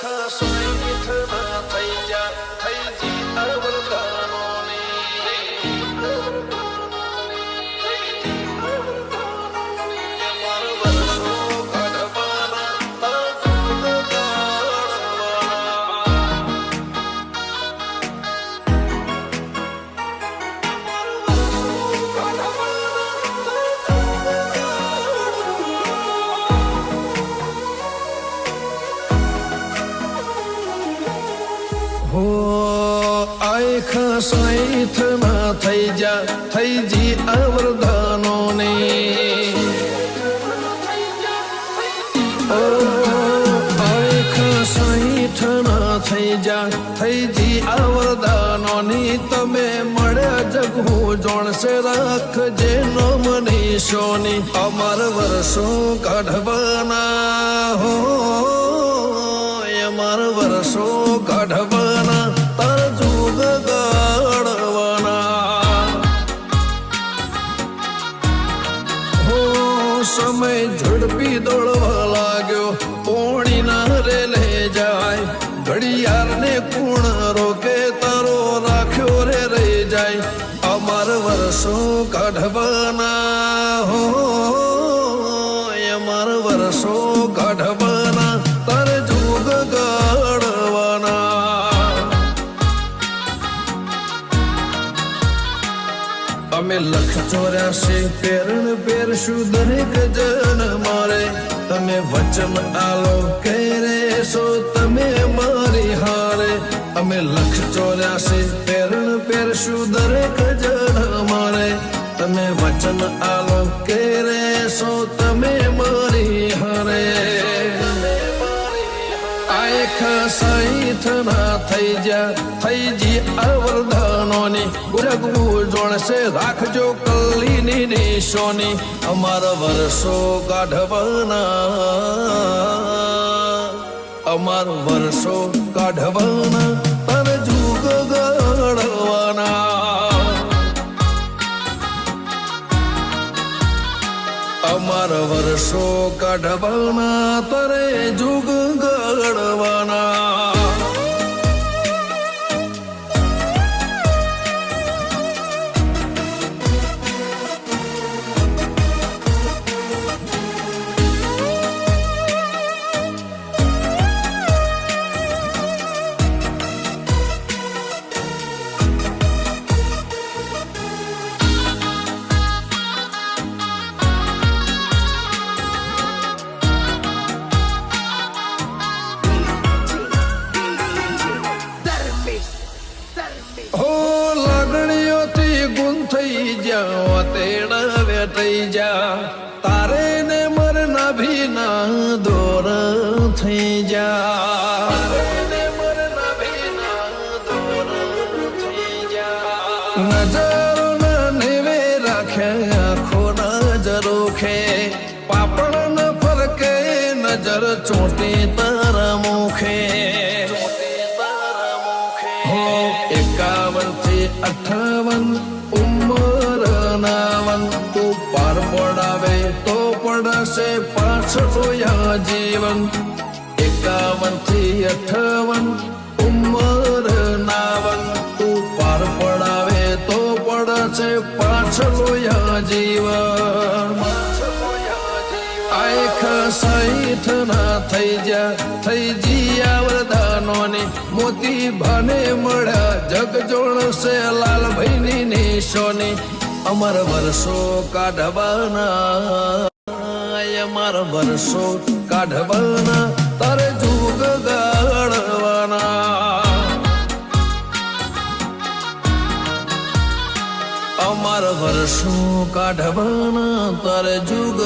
ખસોઈ મીઠના થઈ જા થઈ જી અવરદાનોની હો આય ખસાઈથ થઈ જા, થઈ જી અવરદાનો ને. થઈ જા, થઈ જી તમે મળ્યા જગવું જોણશે રાખજે નો. મનીષોની અમર વર્ષો કાઢવાના હો. સમય ઝડપી દોડવા અમે લખ ચોર્યાસી પેરણ પહેરશું દરેક જન મારે. તમે વચન આલો કે સો, તમે મારી હારે. અમે લખ ચોર્યાસી પેરણ પહેરશું દરેક જન મારે. તમે વચન આલો કે સો, તમે મારી હારે. આખા ખસાઈથ ના થઈ જા થઈ જી અવરદાનોની ગુરગવું જોણશે, રાખજો કલ્લીની નિશોની. અમારા વર્ષો કાઢવાના. અમાર વર્ષો કાઢવાના અમાર વર્ષો કાઢવાના તરે જુગ વેટાઈ જા. તારે ને મરના ભીના દોર થઈ જા. નજરો ના નેવે રાખ્યા આખો નજરો ખે પાપડ ન ફરકે, નજર ચોટી તારા મુખે. એકાવનથી અઠાવન પડશે પાછળ જીવન એકાવનથી અઠાવન ઉંમર નાવન. તું પાર પડાવે તો પડશે પાછળ યા જીવન આય ખસાઈઠ ના થઈ જા, થઈ જીયા વરદાનોની મોતી ભાને મળ્યા. જગ જોણશે લાલભાઈની નિશોની, અમર વર્ષો કાઢવાના. અમાર વર્ષો કાઢવાના તારે જુગ ગાળવાના. અમાર વર્ષો કાઢવાના તારે જુગ